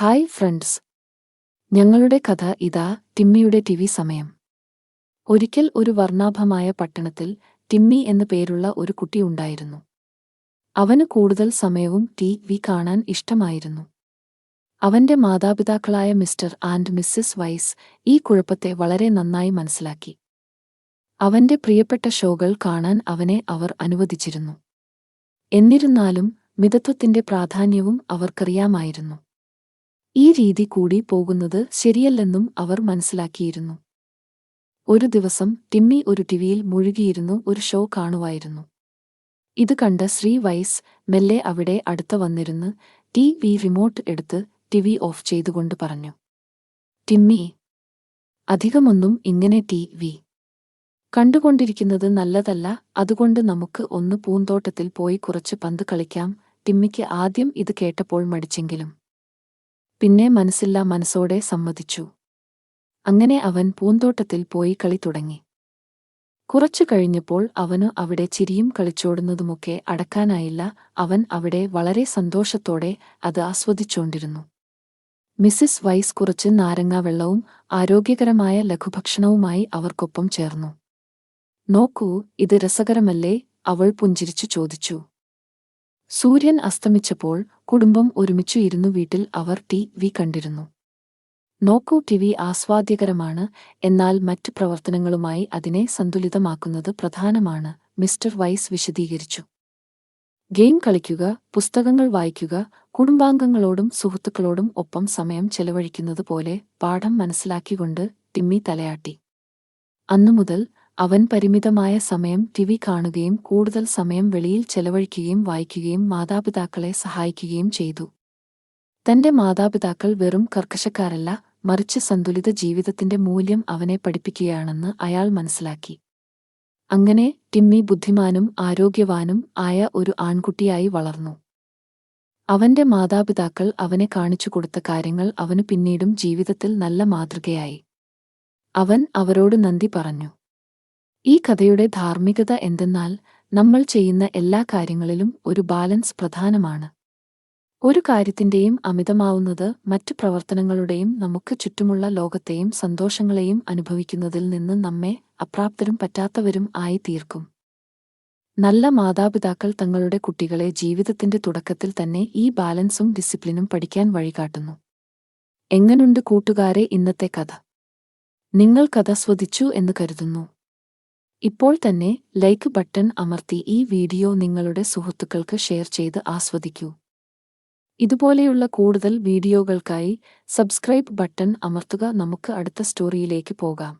Hi friends. ഞങ്ങളുടെ കഥ ഇതാ ടിമ്മിയുടെ ടി വി സമയം. ഒരിക്കൽ ഒരു വർണാഭമായ പട്ടണത്തിൽ ടിമ്മി എന്നു പേരുള്ള ഒരു കുട്ടി ഉണ്ടായിരുന്നു. അവന് കൂടുതൽ സമയവും ടി വി കാണാൻ ഇഷ്ടമായിരുന്നു. അവന്റെ മാതാപിതാക്കളായ മിസ്റ്റർ ആൻഡ് മിസ്സിസ് വൈസ് ഈ കുഴപ്പത്തെ വളരെ നന്നായി മനസ്സിലാക്കി. അവന്റെ പ്രിയപ്പെട്ട ഷോകൾ കാണാൻ അവനെ അവർ അനുവദിച്ചിരുന്നു. എന്നിരുന്നാലും മിതത്വത്തിന്റെ പ്രാധാന്യവും അവർക്കറിയാമായിരുന്നു. ഈ രീതി കൂടി പോകുന്നത് ശരിയല്ലെന്നും അവർ മനസ്സിലാക്കിയിരുന്നു. ഒരു ദിവസം ടിമ്മി ഒരു ടിവിയിൽ മുഴുകിയിരുന്നു ഒരു ഷോ കാണുവായിരുന്നു. ഇത് കണ്ട ശ്രീ വൈസ് മെല്ലെ അവിടെ അടുത്ത വന്നിരുന്ന് ടി വി റിമോട്ട് എടുത്ത് ടിവി ഓഫ് ചെയ്തുകൊണ്ട് പറഞ്ഞു. ടിമ്മി അധികമൊന്നും ഇങ്ങനെ ടി വി കണ്ടുകൊണ്ടിരിക്കുന്നത് നല്ലതല്ല അതുകൊണ്ട് നമുക്ക് ഒന്ന് പൂന്തോട്ടത്തിൽ പോയി കുറച്ച് പന്ത് കളിക്കാം. ടിമ്മിക്ക് ആദ്യം ഇത് കേട്ടപ്പോൾ മടിച്ചെങ്കിലും പിന്നെ മനസ്സില്ല മനസ്സോടെ സമ്മതിച്ചു. അങ്ങനെ അവൻ പൂന്തോട്ടത്തിൽ പോയി കളി തുടങ്ങി. കുറച്ചു കഴിഞ്ഞപ്പോൾ അവനു അവിടെ ചിരിയും കളിച്ചോടുന്നതുമൊക്കെ അടക്കാനായില്ല. അവൻ അവിടെ വളരെ സന്തോഷത്തോടെ അത് ആസ്വദിച്ചുകൊണ്ടിരുന്നു മിസ്സിസ് വൈസ് കുറച്ച് നാരങ്ങാവെള്ളവും ആരോഗ്യകരമായ ലഘുഭക്ഷണവുമായി അവർക്കൊപ്പം ചേർന്നു. നോക്കൂ ഇത് രസകരമല്ലേ? അവൾ പുഞ്ചിരിച്ചു ചോദിച്ചു. സൂര്യൻ അസ്തമിച്ചപ്പോൾ കുടുംബം ഒരുമിച്ചു ഇരുന്നു വീട്ടിൽ അവർ ടി വി കണ്ടിരുന്നു. നോക്കൂ ടി വി ആസ്വാദ്യകരമാണ് എന്നാൽ മറ്റു പ്രവർത്തനങ്ങളുമായി അതിനെ സന്തുലിതമാക്കുന്നത് പ്രധാനമാണ് മിസ്റ്റർ വൈസ് വിശദീകരിച്ചു. ഗെയിം കളിക്കുക പുസ്തകങ്ങൾ വായിക്കുക കുടുംബാംഗങ്ങളോടും സുഹൃത്തുക്കളോടും ഒപ്പം സമയം ചെലവഴിക്കുന്നത് പോലെ പാഠം മനസ്സിലാക്കിക്കൊണ്ട് ടിമ്മി തലയാട്ടി. അന്നുമുതൽ അവൻ പരിമിതമായ സമയം ടിവി കാണുകയും കൂടുതൽ സമയം വെളിയിൽ ചെലവഴിക്കുകയും വായിക്കുകയും മാതാപിതാക്കളെ സഹായിക്കുകയും ചെയ്തു. തന്റെ മാതാപിതാക്കൾ വെറും കർക്കശക്കാരല്ല മറിച്ച് സന്തുലിത ജീവിതത്തിന്റെ മൂല്യം അവനെ പഠിപ്പിക്കുകയാണെന്ന് അയാൾ മനസ്സിലാക്കി. അങ്ങനെ ടിമ്മി ബുദ്ധിമാനും ആരോഗ്യവാനും ആയ ഒരു ആൺകുട്ടിയായി വളർന്നു. അവന്റെ മാതാപിതാക്കൾ അവനെ കാണിച്ചു കൊടുത്ത കാര്യങ്ങൾ അവനു പിന്നീടും ജീവിതത്തിൽ നല്ല മാതൃകയായി. അവൻ അവരോട് നന്ദി പറഞ്ഞു. ഈ കഥയുടെ ധാർമ്മികത എന്തെന്നാൽ നമ്മൾ ചെയ്യുന്ന എല്ലാ കാര്യങ്ങളിലും ഒരു ബാലൻസ് പ്രധാനമാണ്. ഒരു കാര്യത്തിന്റെയും അമിതമാവുന്നത് മറ്റു പ്രവർത്തനങ്ങളുടെയും നമുക്ക് ചുറ്റുമുള്ള ലോകത്തെയും സന്തോഷങ്ങളെയും അനുഭവിക്കുന്നതിൽ നിന്ന് നമ്മെ അപ്രാപ്തരും പറ്റാത്തവരും ആയി തീർക്കും. നല്ല മാതാപിതാക്കൾ തങ്ങളുടെ കുട്ടികളെ ജീവിതത്തിന്റെ തുടക്കത്തിൽ തന്നെ ഈ ബാലൻസും ഡിസിപ്ലിനും പഠിക്കാൻ വഴികാട്ടുന്നു. എങ്ങനുണ്ട് കൂട്ടുകാരെ ഇന്നത്തെ കഥ? നിങ്ങൾ കഥ സ്വദിച്ചു എന്ന് കരുതുന്നു. ഇപ്പോൾ തന്നെ ലൈക്ക് ബട്ടൺ അമർത്തി ഈ വീഡിയോ നിങ്ങളുടെ സുഹൃത്തുക്കൾക്ക് ഷെയർ ചെയ്ത് ആസ്വദിക്കൂ. ഇതുപോലെയുള്ള കൂടുതൽ വീഡിയോകൾക്കായി സബ്സ്ക്രൈബ് ബട്ടൺ അമർത്തുക. നമുക്ക് അടുത്ത സ്റ്റോറിയിലേക്ക് പോകാം.